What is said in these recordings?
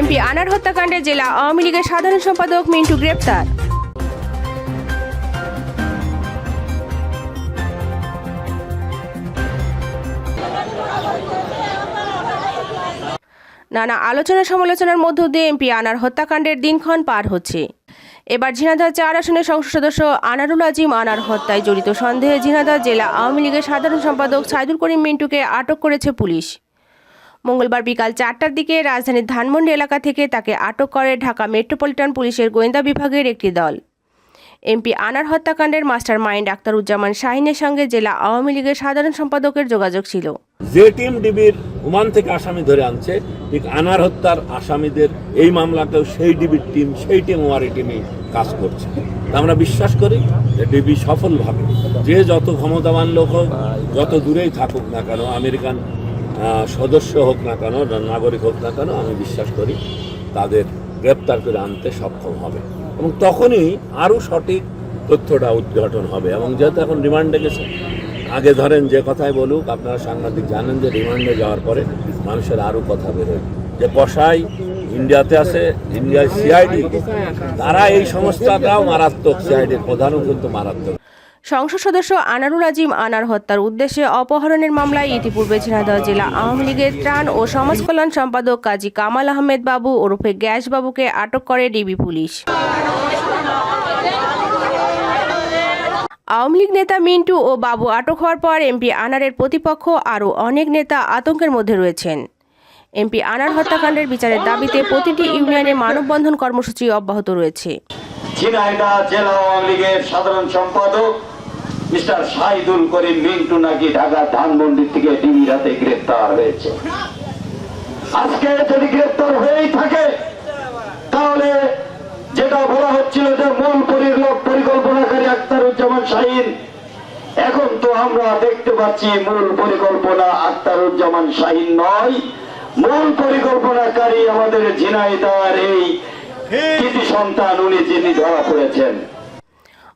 MP আনার হত্যাকাণ্ডে জেলা আওয়ামী লীগের সাধারণ সম্পাদক মিন্টু গ্রেপ্তার। নানা আলোচনা সমালোচনার মধ্য দিয়ে এমপি আনার হত্যাকাণ্ডের দিনক্ষণ পার হচ্ছে। এবার ঝিনাইদহ চার আসনের সংসদ সদস্য আনারুল আজিম আনার হত্যায় জড়িত সন্দেহে ঝিনাইদহ জেলা আওয়ামী লীগের সাধারণ সম্পাদক সাইদুল করিম মিন্টুকে আটক করেছে পুলিশ। মঙ্গলবার বিকাল চারটার দিকে রাজধানীর ধানমন্ডি এলাকা থেকে তাকে আটক করে ঢাকা মেট্রোপলিটন পুলিশের গোয়েন্দা বিভাগের একটি দল। এমপি আনার হত্যাকাণ্ডের মাস্টার মাইন্ড আক্তারুজ্জামান শাহিনের সঙ্গে জেলা আওয়ামী লীগের সাধারণ সম্পাদকের যোগাযোগ ছিল। যে টিম ডিবির ওমান থেকে আসামি ধরে আনছে, ঠিক আনার হত্যার আসামিদের এই মামলাতেও সেই ডিবির টিম, সেই টিম ওয়ারি টিমই কাজ করছে। আমরা বিশ্বাস করি যে ডিবি সফলভাবে যে যত ক্ষমতাবান লোক হোক, যত দূরেই থাকুক না কেন, আমেরিকান সদস্য হোক না কেন নাগরিক হোক না কেন, আমি বিশ্বাস করি তাদের গ্রেপ্তার করে আনতে সক্ষম হবে। এবং তখনই আরও সঠিক তথ্যটা উদ্ঘাটন হবে। এবং যেহেতু এখন রিমান্ডে গেছে, আগে ধরেন যে কথাই বলুক, আপনারা সাংবাদিক জানেন যে রিমান্ডে যাওয়ার পরে মানুষের আরও কথা বেরোয় যে কসাই ইন্ডিয়াতে আছে ইন্ডিয়ার সিআইডি, তারা এই সংস্থাটাও মারাত্মক, সিআইডির প্রধানও কিন্তু মারাত্মক। সংসদ সদস্য আনারুল আজিম আনার হত্যার উদ্দেশ্যে অপহরণের মামলায় ইতিপূর্বে ঝিনাইদহ জেলা আওয়ামী লীগের ত্রাণ ও সমাজ কল্যাণ সম্পাদক কাজী কামাল আহমেদ বাবু ওরফে গ্যাস বাবুকে আটক করে ডিবি পুলিশ। আওয়ামী লীগ নেতা মিন্টু ও বাবু আটক হওয়ার পর এমপি আনারের প্রতিপক্ষ আরও অনেক নেতা আতঙ্কের মধ্যে রয়েছেন। এমপি আনার হত্যাকাণ্ডের বিচারের দাবিতে প্রতিটি ইউনিয়নে মানববন্ধন কর্মসূচি অব্যাহত রয়েছে। ঝিনাইদহ জেলা আওয়ামী লীগের সাধারণ সম্পাদক মিস্টার শাহিদুল করিম মিন্টু নাকি ঢাকা ধানমন্ডি থেকে ডিবি রাতে গ্রেপ্তার হয়েছে। আজকে যদি গ্রেপ্তার হয়েই থাকে, তাহলে যেটা বলা হচ্ছিল যে মূল পরিকল্প- পরিকল্পনাকারী আক্তারুজ্জামান শাহিন, এখন তো আমরা দেখতে পাচ্ছি মূল পরিকল্পনা আক্তারুজ্জামান শাহিন নয়। মূল পরিকল্পনাকারী আমাদের ঝিনাইদার এই সন্তান, উনি যিনি ধরা পড়েছেন।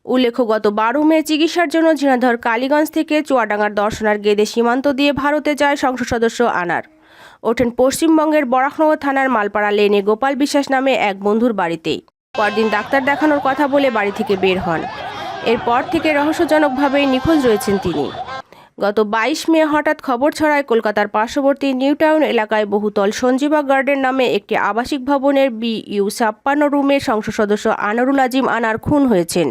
উল্লেখ্য গত বারো মে চিকিৎসার জন্য ঝিনাইদহর কালীগঞ্জ থেকে চুয়াডাঙ্গার দর্শনার গেদে সীমান্ত দিয়ে ভারতে যায় সংসদ সদস্য আনার। ওঠেন পশ্চিমবঙ্গের বরাকনগর থানার মালপাড়া লেনে গোপাল বিশ্বাস নামে এক বন্ধুর বাড়িতেই। পরদিন ডাক্তার দেখানোর কথা বলে বাড়ি থেকে বের হন। এরপর থেকে রহস্যজনকভাবে নিখোঁজ রয়েছেন তিনি। গত বাইশ মে হঠাৎ খবর ছড়ায় কলকাতার পার্শ্ববর্তী নিউ টাউন এলাকায় বহুতল সঞ্জীবা গার্ডেন নামে একটি আবাসিক ভবনের বি ইউ ছাপ্পান্ন রুমে সংসদ সদস্য আনারুল আজিম আনার খুন হয়েছেন।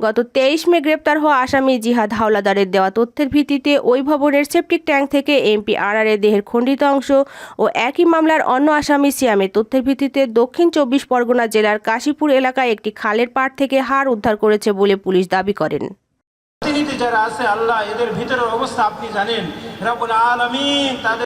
গত তেইশ মে গ্রেপ্তার হওয়া আসামি জিহাদ হাওলাদারের দেওয়া তথ্যের ভিত্তিতে ওই ভবনের সেপটিক ট্যাঙ্ক থেকে এমপি আরারের দেহের খণ্ডিত অংশ ও একই মামলার অন্য আসামি সিয়ামের তথ্যের ভিত্তিতে দক্ষিণ চব্বিশ পরগনা জেলার কাশীপুর এলাকায় একটি খালের পাড় থেকে হাড় উদ্ধার করেছে বলে পুলিশ দাবি করেন। যারা আছে, আল্লাহ, এদের ভিতরের অবস্থা আপনি জানেন। রাবুল আলমিন তাদের